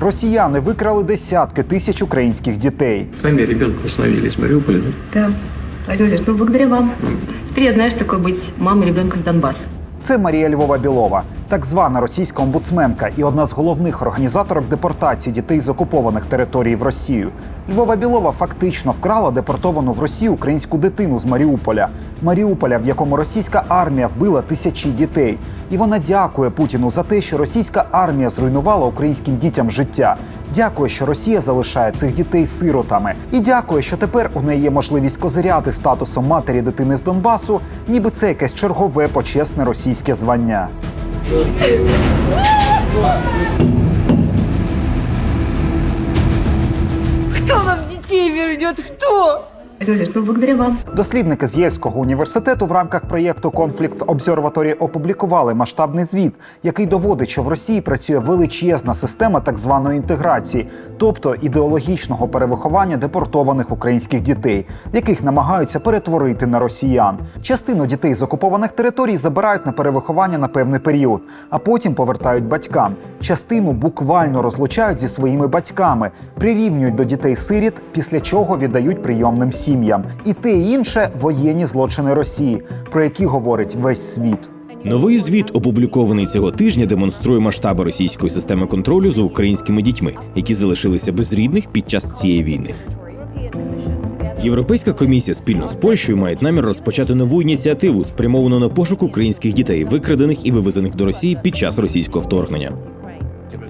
Росіяни викрали десятки тисяч українських дітей. Самі ребенка установились в Маріуполі. да? Да. Владимир ну благодаря вам. Теперь я знаю, что такое быть мамой ребенка с Донбасса. Це Марія Львова Білова, так звана російська омбудсменка і одна з головних організаторок депортації дітей з окупованих територій в Росію. Львова Білова фактично вкрала депортовану в Росію українську дитину з Маріуполя. Маріуполя, в якому російська армія вбила тисячі дітей. І вона дякує Путіну за те, що російська армія зруйнувала українським дітям життя. Дякує, що Росія залишає цих дітей сиротами. І дякує, що тепер у неї є можливість козиряти статусом матері дитини з Донбасу, ніби це якесь чергове почесне російське звання. Кто нам детей вернет? Кто? Благодаря вам. Дослідники з Єльського університету в рамках проєкту Конфлікт Обсерваторі опублікували масштабний звіт, який доводить, що в Росії працює величезна система так званої інтеграції, тобто ідеологічного перевиховання депортованих українських дітей, яких намагаються перетворити на росіян. Частину дітей з окупованих територій забирають на перевиховання на певний період, а потім повертають батькам. Частину буквально розлучають зі своїми батьками, прирівнюють до дітей-сиріт, після чого віддають прийомним сім'ям. І те і інше воєнні злочини Росії, про які говорить весь світ. Новий звіт, опублікований цього тижня, демонструє масштаби російської системи контролю за українськими дітьми, які залишилися без рідних під час цієї війни. Європейська комісія спільно з Польщею мають намір розпочати нову ініціативу, спрямовану на пошук українських дітей, викрадених і вивезених до Росії під час російського вторгнення.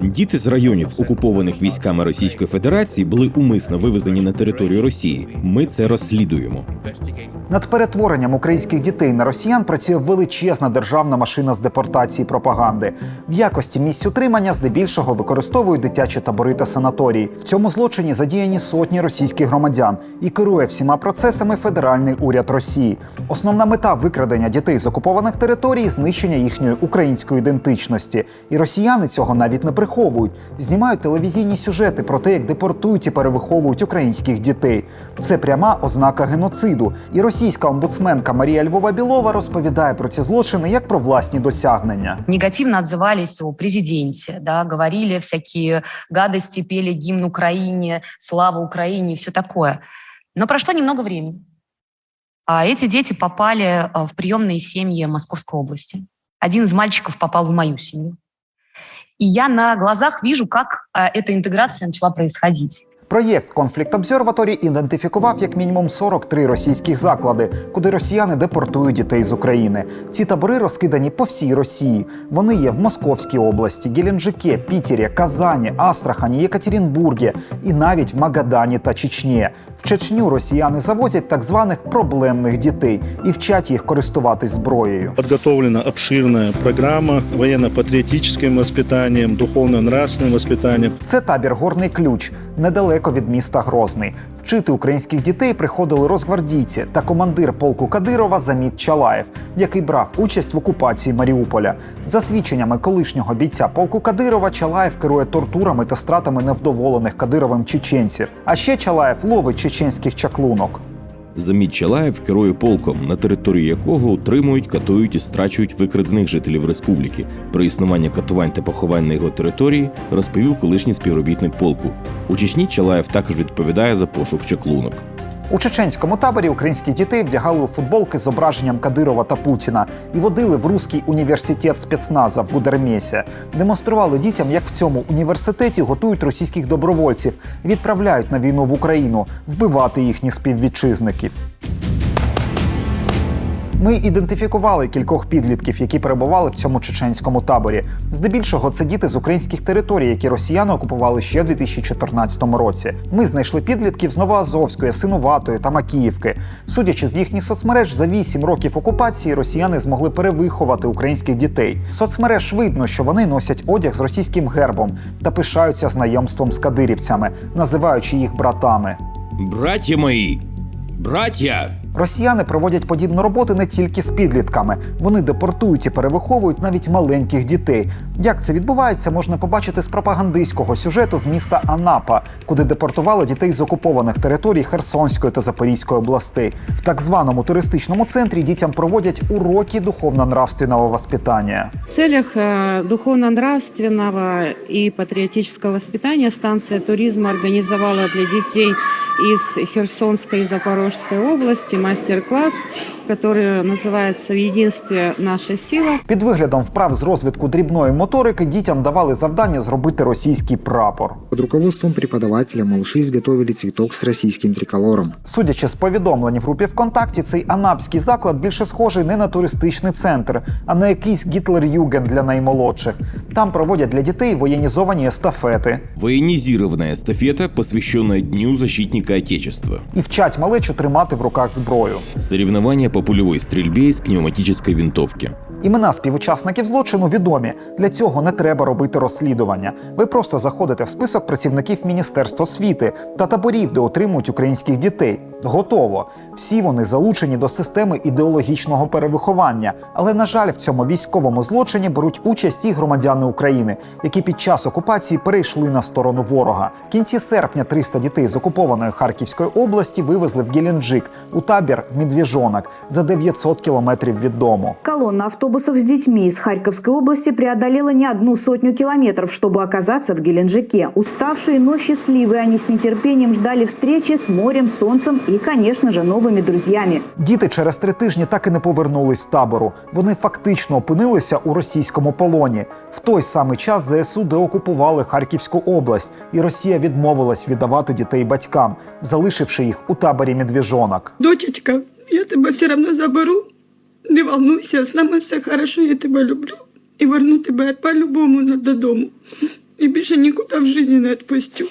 Діти з районів, окупованих військами Російської Федерації, були умисно вивезені на територію Росії. Ми це розслідуємо. Над перетворенням українських дітей на росіян працює величезна державна машина з депортації пропаганди. В якості місць утримання здебільшого використовують дитячі табори та санаторії. В цьому злочині задіяні сотні російських громадян і керує всіма процесами федеральний уряд Росії. Основна мета викрадення дітей з окупованих територій знищення їхньої української ідентичності. І росіяни цього навіть не приховують Знімають телевізійні сюжети про те, як депортують і перевиховують українських дітей. Це пряма ознака геноциду. І російська омбудсменка Марія Львова Білова розповідає про ці злочини як про власні досягнення. негативно отзывались о президенте, да, говорили всякие гадости, пели гимн Украине, слава Украине и все такое. Но прошло немного времени. А эти дети попали э, в приемные семьи Московской области. Один из мальчиков попал в мою семью. И я на глазах вижу, как э, эта интеграция начала происходить. Проєкт Конфлікт Обсерваторі ідентифікував як мінімум 43 російських заклади, куди росіяни депортують дітей з України. Ці табори розкидані по всій Росії. Вони є в Московській області, Геленджике, Пітері, Казані, Астрахані, Єкатерінбургі і навіть в Магадані та Чечні. В Чечню росіяни завозять так званих проблемних дітей і вчать їх користуватись зброєю. Подготовлена обширная программа военно-патриотическим воспитанием, духовно-нравственным воспитанием. Це табір Горний Ключ недалеко від міста Грозний. Вчити українських дітей приходили розгвардійці та командир полку Кадирова Заміт Чалаєв, який брав участь в окупації Маріуполя. За свідченнями колишнього бійця полку Кадирова, Чалаєв керує тортурами та стратами невдоволених Кадировим чеченців. А ще Чалаєв ловить чеченських чаклунок. Заміт Чалаєв керує полком, на території якого утримують, катують і страчують викрадених жителів республіки. Про існування катувань та поховань на його території розповів колишній співробітник полку. У Чечні Чалаєв також відповідає за пошук чаклунок. У чеченському таборі українські дітей вдягали у футболки з зображенням Кадирова та Путіна і водили в Руський університет спецназа в Гудермесі. Демонстрували дітям, як в цьому університеті готують російських добровольців, відправляють на війну в Україну вбивати їхніх співвітчизників. Ми ідентифікували кількох підлітків, які перебували в цьому чеченському таборі. Здебільшого це діти з українських територій, які росіяни окупували ще в 2014 році. Ми знайшли підлітків з Новоазовської, Синуватої та Макіївки. Судячи з їхніх соцмереж, за 8 років окупації росіяни змогли перевиховати українських дітей. Соцмереж видно, що вони носять одяг з російським гербом та пишаються знайомством з кадирівцями, називаючи їх братами. Браття мої! Браття! Росіяни проводять подібну роботу не тільки з підлітками. Вони депортують і перевиховують навіть маленьких дітей. Як це відбувається, можна побачити з пропагандистського сюжету з міста Анапа, куди депортували дітей з окупованих територій Херсонської та Запорізької областей. В так званому туристичному центрі дітям проводять уроки духовно-нравственного воспитання. В целях э, духовно-нравственного и патриотического воспитания станция туризма организовала для детей из Херсонской и Запорожской области мастер-класс, который называется «В единстве наша сила». Під виглядом вправ з розвитку дрібної моторики дітям давали завдання зробити російський прапор. Под руководством преподавателя малыши изготовили цветок с российским триколором. Судячи з повідомлень в групі ВКонтакті, цей анапський заклад більше схожий не на туристичний центр, а на якийсь гітлер-юген для наймолодших. Там проводять для дітей воєнізовані естафети Военизированная эстафета, посвященная Дню защитника Отечества. і вчать малечу тримати в руках зброю. Соревнования по пулевой стрельбе из пневматической винтовки. Імена співучасників злочину відомі. Для цього не треба робити розслідування. Ви просто заходите в список працівників Міністерства освіти та таборів, де отримують українських дітей. Готово. Всі вони залучені до системи ідеологічного перевиховання. Але, на жаль, в цьому військовому злочині беруть участь і громадяни України, які під час окупації перейшли на сторону ворога. В кінці серпня 300 дітей з окупованої Харківської області вивезли в Геленджик у табір Медвіжонок за 900 кілометрів від дому. Колонна автобусов с детьми из Харьковской области преодолела не одну сотню километров, чтобы оказаться в Геленджике. Уставшие, но счастливые они с нетерпением ждали встречи с морем, солнцем и, конечно же, новыми друзьями. Діти через три тижні так і не повернулись з табору. Вони фактично опинилися у російському полоні. В той самий час ЗСУ деокупували Харківську область, і Росія відмовилась віддавати дітей батькам, залишивши їх у таборі Медвіжонок. Дочечка, я тебе все одно заберу. Не волнуйся, з нами все хорошо, я тебе люблю. І верну тебе по-любому додому. І більше нікуди в житті не відпустю.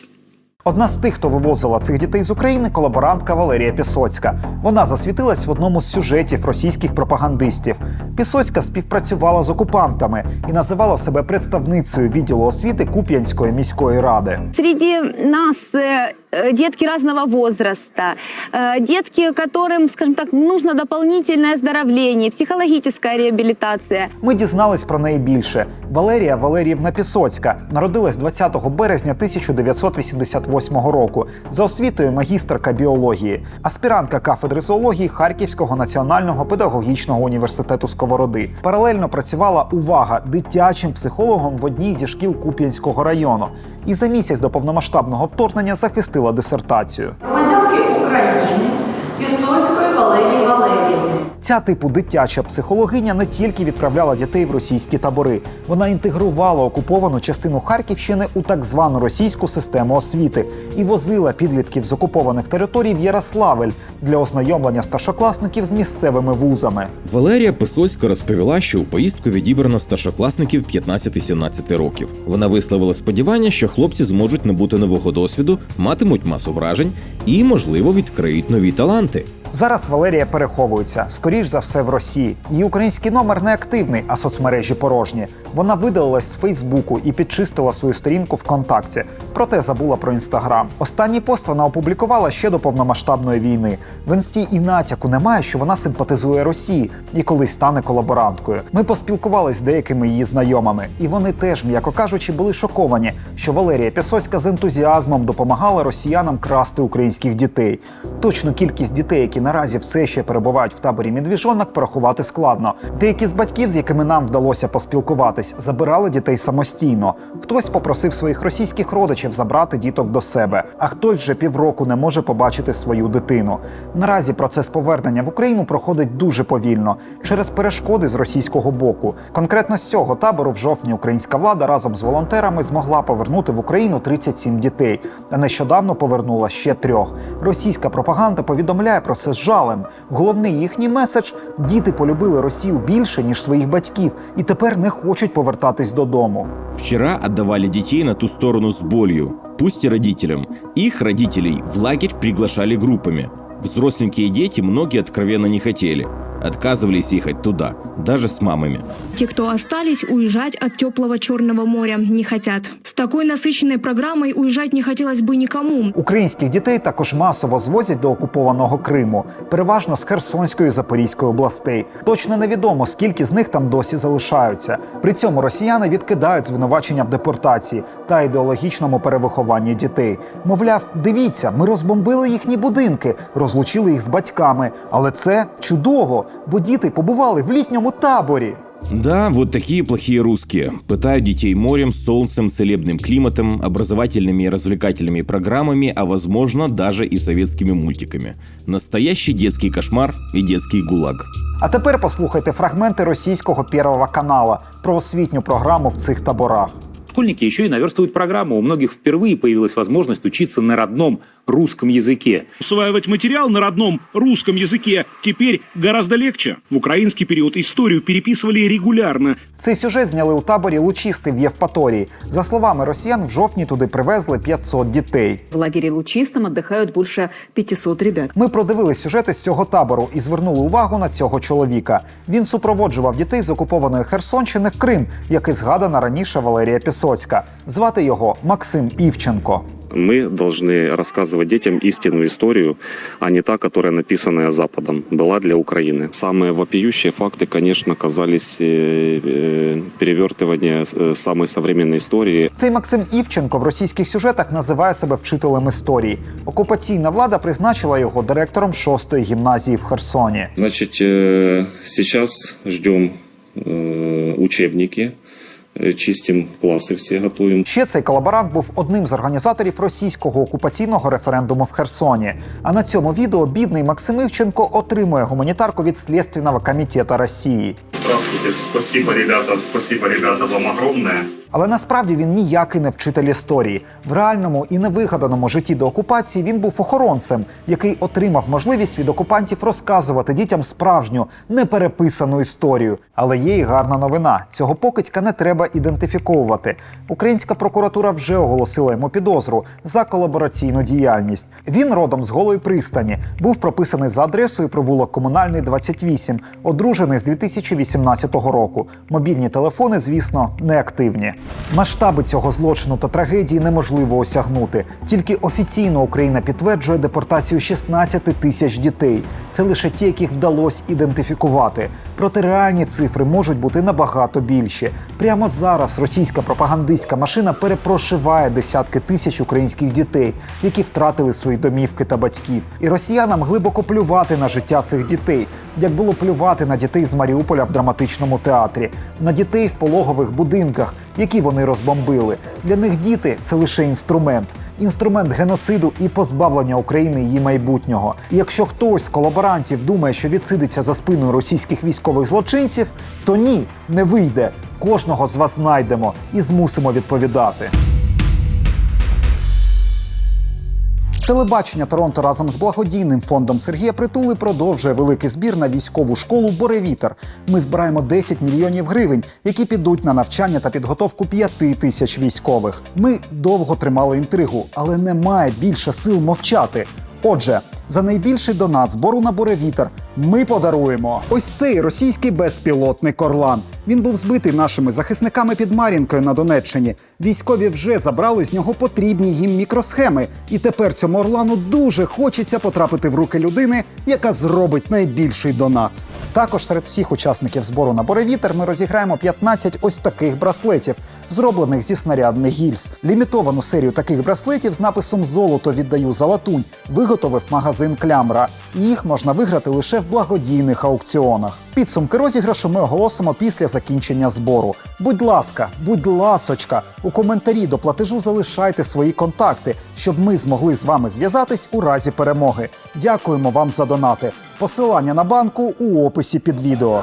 Одна з тих, хто вивозила цих дітей з України, колаборантка Валерія Пісоцька. Вона засвітилась в одному з сюжетів російських пропагандистів. Пісоцька співпрацювала з окупантами і називала себе представницею відділу освіти Куп'янської міської ради. Среди нас э, детки разного возраста, э, детки, которым, скажем так, нужно дополнительное оздоровление, психологическая реабилитация. Ми дізнались про неї більше. Валерія Валеріївна Пісоцька народилась 20 березня 1988 року за освітою магістерка біології, аспірантка кафедри зоології Харківського національного педагогічного університету Сковороди. Паралельно працювала увага дитячим психологом в одній зі шкіл Куп'янського району. І за місяць до повномасштабного вторгнення захистила дисертацію. громадянки України Пісоцької Валерії Валеріївни. Ця типу дитяча психологиня не тільки відправляла дітей в російські табори, вона інтегрувала окуповану частину Харківщини у так звану російську систему освіти і возила підлітків з окупованих територій в Ярославель для ознайомлення старшокласників з місцевими вузами. Валерія Писоцька розповіла, що у поїздку відібрано старшокласників 15-17 років. Вона висловила сподівання, що хлопці зможуть набути нового досвіду, матимуть масу вражень і, можливо, відкриють нові таланти. siguiente. Зараз Валерія переховується, скоріш за все, в Росії. Її український номер не активний, а соцмережі порожні. Вона видалилась з Фейсбуку і підчистила свою сторінку ВКонтакті, проте забула про інстаграм. Останній пост вона опублікувала ще до повномасштабної війни. В інсті і натяку немає, що вона симпатизує Росії і колись стане колаборанткою. Ми поспілкувались з деякими її знайомими, і вони теж, м'яко кажучи, були шоковані, що Валерія Пісоцька з ентузіазмом допомагала росіянам красти українських дітей. Точну кількість дітей, які наразі все ще перебувають в таборі медвіжонок, порахувати складно. Деякі з батьків, з якими нам вдалося поспілкуватись, забирали дітей самостійно. Хтось попросив своїх російських родичів забрати діток до себе, а хтось вже півроку не може побачити свою дитину. Наразі процес повернення в Україну проходить дуже повільно через перешкоди з російського боку. Конкретно з цього табору в жовтні українська влада разом з волонтерами змогла повернути в Україну 37 дітей, а нещодавно повернула ще трьох. Російська пропаганда повідомляє про це з жалем. Головний їхній меседж: діти полюбили Росію більше ніж своїх батьків, і тепер не хочуть повертатись додому. Вчора віддавали дітей на ту сторону з болью. Пусть родителям. Їх родителей в лагерь приглашали групами. Взросленькие дети многие откровенно не хотели Отказывались ехать туда, даже с мамами. Те, кто остались, уезжать от теплого Черного моря не хотят. С такой насыщенной программой уезжать не хотелось бы никому. Українських дітей також масово звозять до окупованого Криму, переважно з Херсонської і Запорізької областей. Точно невідомо, скільки з них там досі залишаються. При цьому росіяни відкидають звинувачення в депортації та ідеологічному перевихованні дітей. Мовляв, дивіться, ми розбомбили їхні будинки, розлучили їх з батьками. Але це чудово, бо діти побували в літньому таборі. Да, вот такие плохие русские. Пытают детей морем, солнцем, целебным климатом, образовательными и развлекательными программами, а возможно даже и советскими мультиками. Настоящий детский кошмар и детский гулаг. А тепер послухайте фрагменти російського Первого канала про освітню програму в цих таборах. Школьники еще и наверстывают программу. У многих впервые появилась возможность учиться на родном русском языке. Усваивать материал на родном русском языке теперь гораздо легче. В украинский период историю переписывали регулярно. Цей сюжет зняли у таборі Лучисти в Євпаторії. За словами росіян, в жовтні туди привезли 500 дітей. В лагере Лучистом отдыхают больше 500 ребят. Ми продивились сюжети з цього табору і звернули увагу на цього чоловіка. Він супроводжував дітей з окупованої Херсонщини в Крим, як і згадана раніше Валерія Пісоцька. Звати його Максим Івченко. Мы должны рассказывать детям истинную историю, а не та, которая написанная Западом, была для Украины. Самые вопиющие факты, конечно, казались э, э, перевертывание э, самой современной истории. Цей Максим Івченко в російських сюжетах називає себе вчителем історії. Окупаційна влада призначила його директором шостої гімназії в Херсоні. Значит, э, сейчас ждем э, учебники, э, чистим класи. Всі готуємо. Ще цей колаборант був одним з організаторів російського окупаційного референдуму в Херсоні. А на цьому відео бідний Максим Івченко отримує гуманітарку від Слідственного комітету Росії. Здравствуйте, спасибо, ребята, спасибо, ребята, вам огромное. Але насправді він ніякий не вчитель історії. В реальному і невигаданому житті до окупації він був охоронцем, який отримав можливість від окупантів розказувати дітям справжню, непереписану історію. Але є і гарна новина: цього покидька не треба ідентифіковувати. Українська прокуратура вже оголосила йому підозру за колабораційну діяльність. Він родом з голої пристані, був прописаний за адресою провулок Комунальний 28, одружений з 2018 року. Мобільні телефони, звісно, неактивні. Масштаби цього злочину та трагедії неможливо осягнути. Тільки офіційно Україна підтверджує депортацію 16 тисяч дітей. Це лише ті, яких вдалося ідентифікувати. Проте реальні цифри можуть бути набагато більші. Прямо зараз російська пропагандистська машина перепрошиває десятки тисяч українських дітей, які втратили свої домівки та батьків. І росіянам глибоко плювати на життя цих дітей, як було плювати на дітей з Маріуполя в драматичному театрі, на дітей в пологових будинках, які вони розбомбили. Для них діти це лише інструмент. Інструмент геноциду і позбавлення України її майбутнього. І якщо хтось з колаборантів думає, що відсидиться за спиною російських військових злочинців, то ні, не вийде. Кожного з вас знайдемо і змусимо відповідати. Телебачення Торонто разом з благодійним фондом Сергія Притули продовжує великий збір на військову школу Боревітер. Ми збираємо 10 мільйонів гривень, які підуть на навчання та підготовку 5 тисяч військових. Ми довго тримали інтригу, але немає більше сил мовчати. Отже, за найбільший донат збору на буревітер ми подаруємо ось цей російський безпілотник Орлан. Він був збитий нашими захисниками під Мар'їнкою на Донеччині. Військові вже забрали з нього потрібні їм мікросхеми, і тепер цьому Орлану дуже хочеться потрапити в руки людини, яка зробить найбільший донат. Також серед всіх учасників збору на буревітер ми розіграємо 15 ось таких браслетів, зроблених зі снарядних гільз. Лімітовану серію таких браслетів з написом Золото віддаю за латунь виготовив магазин Клямра. І їх можна виграти лише в благодійних аукціонах. Підсумки розіграшу ми оголосимо після закінчення збору. Будь ласка, будь ласочка, у коментарі до платежу залишайте свої контакти, щоб ми змогли з вами зв'язатись у разі перемоги. Дякуємо вам за донати. Посилання на банку у описі під відео.